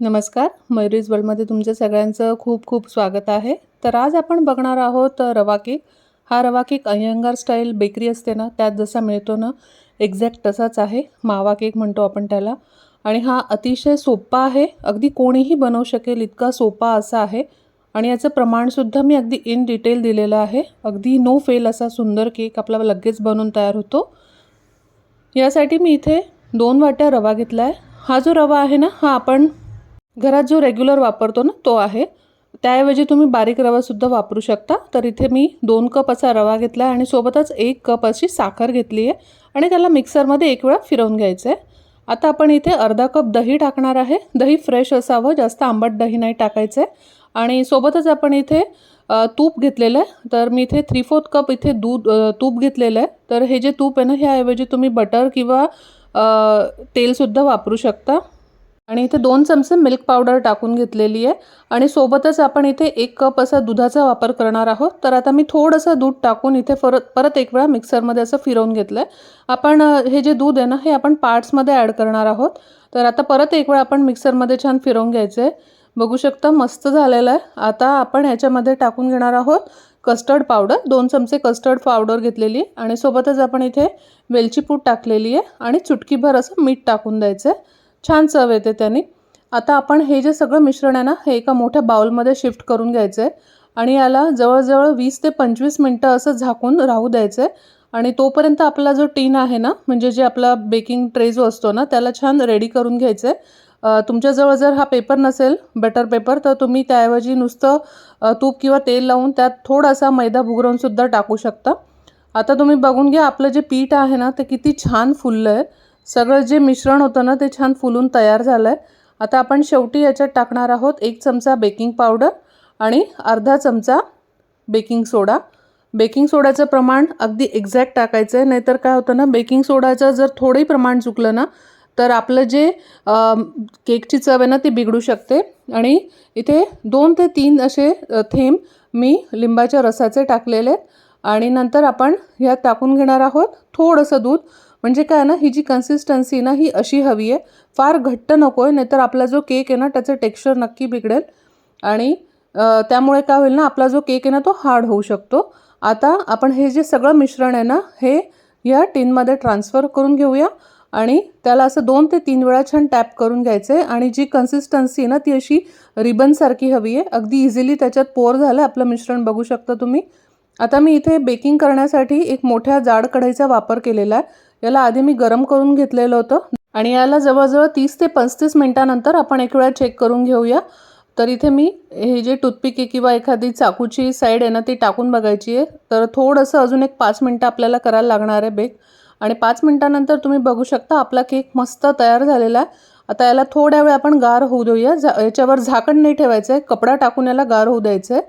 नमस्कार मयुरीज वर्ल्डमध्ये तुमच्या सगळ्यांचं खूप खूप स्वागत आहे. तर आज आपण बघणार आहोत रवा केक. हा रवा केक अय्यंगार स्टाईल बेकरी असते ना त्यात जसा मिळतो ना एक्झॅक्ट तसाच आहे. मावा केक म्हणतो आपण त्याला. आणि हा अतिशय सोपा आहे. अगदी कोणीही बनवू शकेल इतका सोपा असा आहे. आणि याचं प्रमाणसुद्धा मी अगदी इन डिटेल दिलेलं आहे. अगदी नो फेल असा सुंदर केक आपला लगेच बनवून तयार होतो. यासाठी मी इथे दोन वाट्या रवा घेतला आहे हा जो रवा आहे ना हा आपण घरात जो रेग्युलर वापरतो ना तो आहे. त्याऐवजी तुम्ही बारीक रवासुद्धा वापरू शकता. तर इथे मी दोन कप असा रवा घेतला आहे आणि सोबतच एक कप अशी साखर घेतली आहे आणि त्याला मिक्सरमध्ये एक वेळा फिरवून घ्यायचं आहे आता आपण इथे अर्धा कप दही टाकणार आहे. दही फ्रेश असावं जास्त आंबट दही नाही टाकायचं आहे आणि सोबतच आपण इथे तूप घेतलेलं आहे. तर मी इथे थ्री फोर्थ कप इथे दूध तूप घेतलेलं आहे. तर हे जे तूप आहे ना ह्याऐवजी तुम्ही बटर किंवा तेलसुद्धा वापरू शकता. आणि इथे दोन चमचे मिल्क पावडर टाकून घेतलेली आहे. आणि सोबतच आपण इथे एक कप असा दुधाचा वापर करणार आहोत. तर आता मी थोडंसं दूध टाकून इथे परत परत एक वेळा मिक्सरमध्ये असं फिरवून घेतलं आहे आपण हे जे दूध आहे ना हे आपण पार्ट्समध्ये ॲड करणार आहोत. तर आता परत एक वेळा आपण मिक्सरमध्ये छान फिरवून घ्यायचं आहे बघू शकता मस्त झालेलं आहे. आता आपण ह्याच्यामध्ये टाकून घेणार आहोत कस्टर्ड पावडर दोन चमचे कस्टर्ड पावडर घेतलेली आणि सोबतच आपण इथे वेलची पूड टाकलेली आहे. आणि चुटकीभर असं मीठ टाकून द्यायचं आहे छान चव येते त्याने. आता आपण हे जे सगळं मिश्रण आहे ना हे एका मोठ्या बाउलमध्ये शिफ्ट करून घ्यायचं आहे आणि याला जवळजवळ वीस ते पंचवीस मिनटं असं झाकून राहू द्यायचं आहे आणि तोपर्यंत आपला जो टीन आहे ना म्हणजे जे आपला बेकिंग ट्रे जो असतो ना त्याला छान रेडी करून घ्यायचं आहे तुमच्याजवळ जर हा पेपर नसेल बटर पेपर तर तुम्ही त्याऐवजी नुसतं तूप किंवा तेल लावून त्यात थोडासा मैदा भुगरवूनसुद्धा टाकू शकता. आता तुम्ही बघून घ्या आपलं जे पीठ आहे ना ते किती छान फुललं आहे सगळं जे मिश्रण होतं ना ते छान फुलून तयार झालं आहे आता आपण शेवटी याच्यात टाकणार आहोत एक चमचा बेकिंग पावडर आणि अर्धा चमचा बेकिंग सोडा. बेकिंग सोड्याचं प्रमाण अगदी एक्झॅक्ट टाकायचं आहे नाहीतर काय होतं ना बेकिंग सोडाचं जर थोडंही प्रमाण चुकलं ना तर आपलं जे केकची चव आहे ना ती बिघडू शकते. आणि इथे दोन ते तीन असे थेंब मी लिंबाच्या रसाचे टाकलेले आहेत. आणि नंतर आपण ह्यात टाकून घेणार आहोत थोडंसं दूध. म्हणजे काय ना ही जी कन्सिस्टन्सी ना ही अशी हवी आहे. फार घट्ट नको आहे नाहीतर आपला जो केक आहे ना त्याचं टेक्स्चर नक्की बिघडेल. आणि त्यामुळे काय होईल ना आपला जो केक आहे ना तो हार्ड होऊ शकतो. आता आपण हे जे सगळं मिश्रण आहे ना हे या टीनमध्ये ट्रान्सफर करून घेऊया. आणि त्याला असं दोन ते तीन वेळा छान टॅप करून घ्यायचं आहे आणि जी कन्सिस्टन्सी आहे ना ती अशी रिबनसारखी हवी आहे. अगदी इझिली त्याच्यात पोर झालं आपलं मिश्रण बघू शकता तुम्ही. आता मी इथे बेकिंग करण्यासाठी एक मोठ्या जाड कढईचा वापर केलेला आहे. याला आधी मी गरम करून घेतलेलं होतं. आणि याला जवळजवळ तीस ते पस्तीस मिनटानंतर आपण एक वेळा चेक करून घेऊया. तर इथे मी हे जे टूथपिक आहे किंवा एखादी चाकूची साईड आहे ना ती टाकून बघायची आहे. तर थोडंसं अजून एक पाच मिनटं आपल्याला करायला लागणार आहे बेक आणि पाच मिनटानंतर तुम्ही बघू शकता आपला केक मस्त तयार झालेला आहे. आता याला थोड्या वेळ आपण गार होऊ देऊया. झा याच्यावर झाकण नाही ठेवायचं आहे कपडा टाकून याला गार होऊ द्यायचं आहे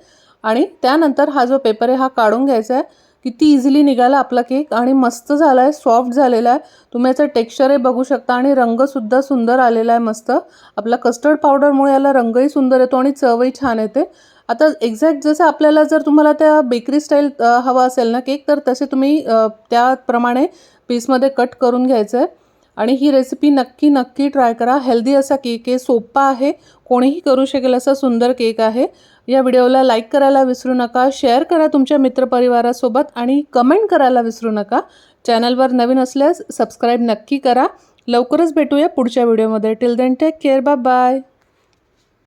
आणि त्यानंतर हा जो पेपर आहे हा काढून घ्यायचा आहे. किती इझिली निघाला आपला केक आणि मस्त झाला आहे सॉफ्ट झालेला आहे. तुम्ही याचं टेक्स्चरही बघू शकता आणि रंगसुद्धा सुंदर आलेला आहे मस्त. आपला कस्टर्ड पावडरमुळे याला रंगही सुंदर येतो आणि चवही छान येते. आता एक्झॅक्ट जसं आपल्याला जर तुम्हाला त्या बेकरी स्टाईल हवा असेल ना केक तर तसे तुम्ही त्याप्रमाणे पीसमध्ये कट करून घ्यायचं आहे. आणि ही रेसिपी नक्की नक्की ट्राय करा. हेल्दी असा केक आहे सोपा आहे कोणीही करू शकेल असा सुंदर केक आहे. या व्हिडिओला लाईक करायला विसरू नका शेअर करा तुमच्या मित्रपरिवारासोबत आणि कमेंट करायला विसरू नका. चॅनलवर नवीन असल्यास सबस्क्राईब नक्की करा. लवकरच भेटूया पुढच्या व्हिडिओमध्ये till then take care bye bye